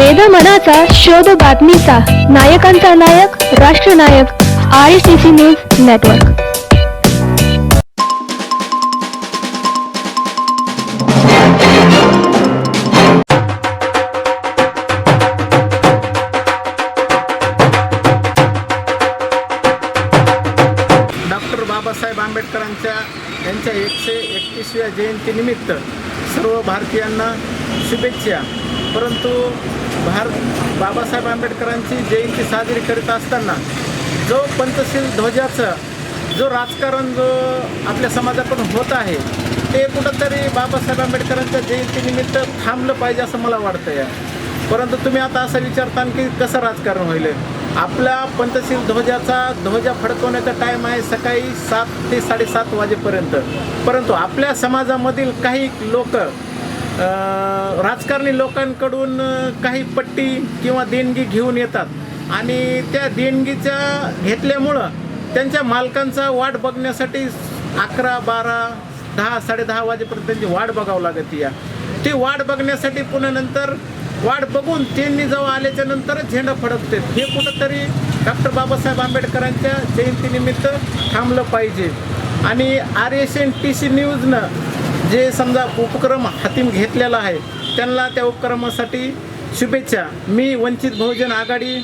वेद मनाचा शोध बातमीचा. नायकांचा नायक राष्ट्रनायक I C C news network doctor Babasaheb आंबेडकरांच्या यांच्या एकशे एकतीसव्या जयंतीनिमित्त सर्व भारतीयांना शुभेच्छा. परंतु भारत बाबासाहेब आंबेडकरांची जयंती साजरी करीत असताना जो पंचशील ध्वजाचं जो राजकारण जो आपल्या समाजाकडून होत आहे ते कुठंतरी बाबासाहेब आंबेडकरांच्या जयंतीनिमित्त थांबलं पाहिजे असं मला वाटतं या परंतु तुम्ही आता असं विचारता की कसं राजकारण होईल? आपल्या पंचशील ध्वजाचा ध्वजा फडकवण्याचा टाईम आहे सकाळी सात ते साडेसात वाजेपर्यंत. परंतु आपल्या समाजामधील काही लोक राजकारणी लोकांकडून काही पट्टी किंवा देणगी घेऊन येतात. आणि त्या देणगीच्या घेतल्यामुळं त्यांच्या मालकांचा वाट बघण्यासाठी अकरा बारा दहा साडेदहा वाजेपर्यंत त्यांची वाट बघावं लागत या. ती वाट बघण्यासाठी पुन्हा नंतर वाट बघून त्यांनी जेव्हा आल्याच्या नंतरच झेंडा फडकते हे कुठंतरी डॉक्टर बाबासाहेब आंबेडकरांच्या जयंतीनिमित्त थांबलं पाहिजे. आणि R S N T C न्यूजनं जे समजा उपक्रम हातीम घेतलेला आहे त्यांना त्या उपक्रमासाठी शुभेच्छा. मी वंचित बहुजन आघाडी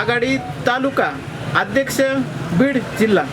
आघाडी तालुका अध्यक्ष बीड जिल्हा.